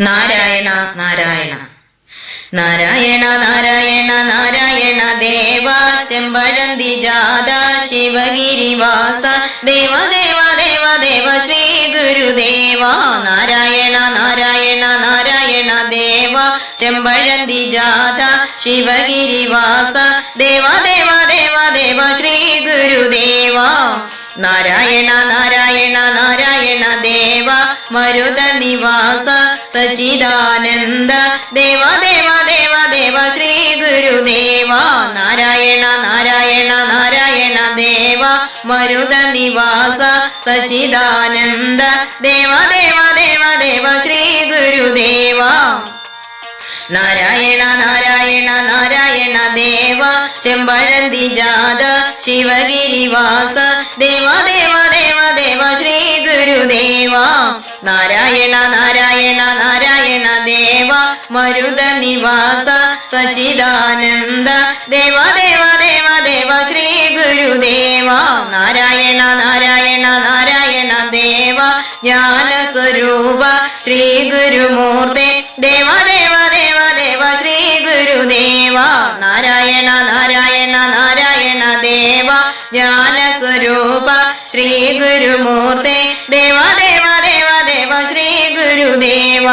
നാരായണ നാരായണ. നാരായണ നാരായണ നാരായണ ദേവ ചെമ്പഴന്തി ജാത ശിവഗിരിവാസ ദേവ ദേവ ദേവ ദേവ ശ്രീ ഗുരുദേവ. നാരായണ നാരായണ നാരായണ ദേവ ചെമ്പഴന്തി ജാത ശിവഗിരിവാസ ദേവ ദേവ ദേവ ദേവ ശ്രീ ഗുരുദേവ. നാരായണ നാരായണ നാരായണ ദേവ മരുത നിവാസ സച്ചിദാനന്ദ ദേവ ദേവ ദേവ ദേവ ശ്രീ ഗുരുദേവ. നാരായണ നാരായണ നാരായണ ദേവ. മരുത നിവാസ സച്ചിദാനന്ദ ദേവ ദേവ ദേവ ചെമ്പഴന്തി ജാത ശിവഗിരിവാസ ദേവ ദേവ ദേവ ദേവ ശ്രീ ഗുരുദേവ. നാരായണ നാരായണ നാരായണ ദേവ മരുത നിവാസ സച്ചിദാനന്ദ. ദേവ ദേവ ദേവ ദേവ ശ്രീ ഗുരുദേവ. നാരായണ നാരായണ നാരായണ ദേവ ജ്ഞാന സ്വരൂപ ശ്രീ ഗുരുമൂർത്തി. ദേവ ദേവ ദേവ ദേവ ശ്രീ ഗുരുദേവ. നാരായണ ഗുരുമൂർത്തി ദേവ ദേവ ദേവ ദേവ ശ്രീ ഗുരുദേവ.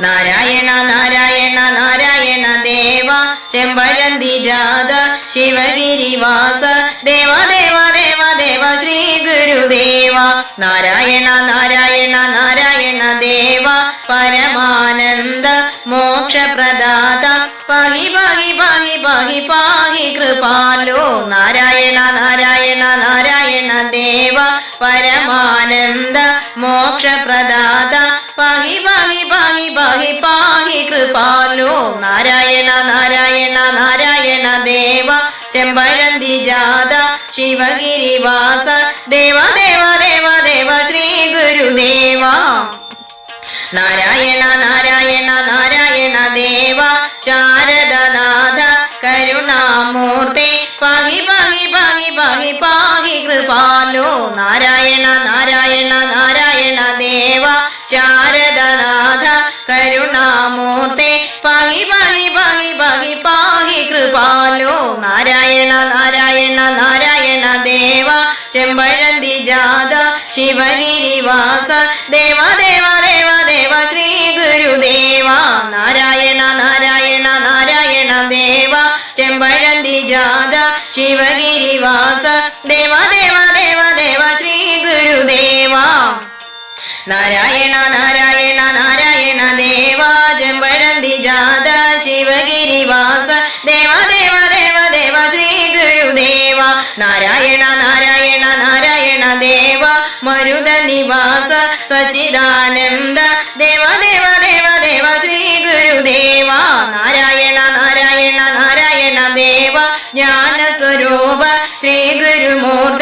നാരായണ നാരായണ നാരായണ ദേവ. ചെമ്പഴന്തി ജാത ശിവഗിരിവാസ. ദേവ ദേവ ദേവ ദേവ ശ്രീ ഗുരുദേവ. നാരായണ നാരായണ നാരായണ ദേവ. പരമാനന്ദ മോക്ഷപ്രദാത. പാഹി പാഹി പാഹി പാഹി പാഹി കൃപാലോ. നാരായണ നാരായണ നാരായണ ദേവ പരമാനന്ദ മോക്ഷപ്രദാത. പാഹി പാഹി പാഹി പാഹി പാഹി കൃപാലോ. നാരായണ നാരായണ നാരായണ ദേവ. ചെമ്പഴന്തി ജാത ശിവഗിരിവാസ. ദേവ ദേവ ദേവ ദേവ ശ്രീ ഗുരുദേവ. നാരായണ നാരായണ നാരായണ ദേവ. ശാരദനാഥ കരുണാമൂർത്തി. പാഹി പാഹി പാഹി പാഹി പാഹി കൃപാലോ നാരായണ നാരായണ നാരായണ ദേവ ശാരദനാഥ കരുണാമൂർത്തെ പാഹി പാഹി പാഹി പാഹി പാകി കൃപാലോ നാരായണ നാരായണ നാരായണ ദേവ ചെമ്പഴന്തി ജാത ശിവഗിരിവാസ ദേവ ദേവ ദേവ ദേവ ശ്രീ ഗുരുദേവ നാരായണ നാരായണ നാരായണ ദേവ ചെമ്പഴന്തി ജാത ശിവഗിരിവാസ ദേവ നാരായണ നാരായണ നാരായണ ദേവ ചെമ്പഴന്തി ജാത ശിവഗിരിവാസ ദേവ ദേവ ദേവ ദേവ ശ്രീ ഗുരുദേവ. നാരായണ നാരായണ നാരായണ ദേവ മരുത നിവാസ സച്ചിദാനന്ദ. ദേവ ദേവ ദേവ ദേവ ശ്രീ ഗുരുദേവ. നാരായണ നാരായണ നാരായണ ദേവ ജ്ഞാനസ്വരൂപ ശ്രീ ഗുരുമൂർത്തി.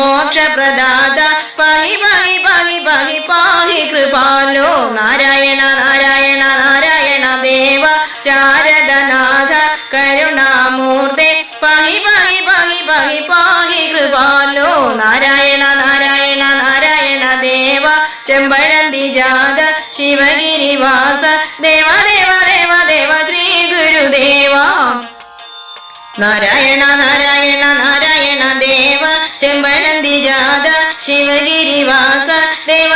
മോക്ഷപ്രദാത. പാഹി പാഹി പാഹി പാഹി പാഹി കൃപാലോ. നാരായണ നാരായണ നാരായണ ദേവ. ശാരദനാഥ കരുണാമൂർത്തെ. പാഹി പാഹി പാഹി പാഹി പാഹി കൃപാലോ. നാരായണ നാരായണ നാരായണ ദേവ. ചെമ്പഴന്തി ജാത ശിവഗിരിവാസ. ദേവ ദേവ ദേവ ദേവ ശ്രീ ഗുരുദേവ. നാരായണ നാരായണ നാരായണ ദേവ. ചെമ്പഴന്തി ജാത ശിവഗിരിവാസ ദേവ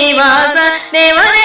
നാരായണ ദേവ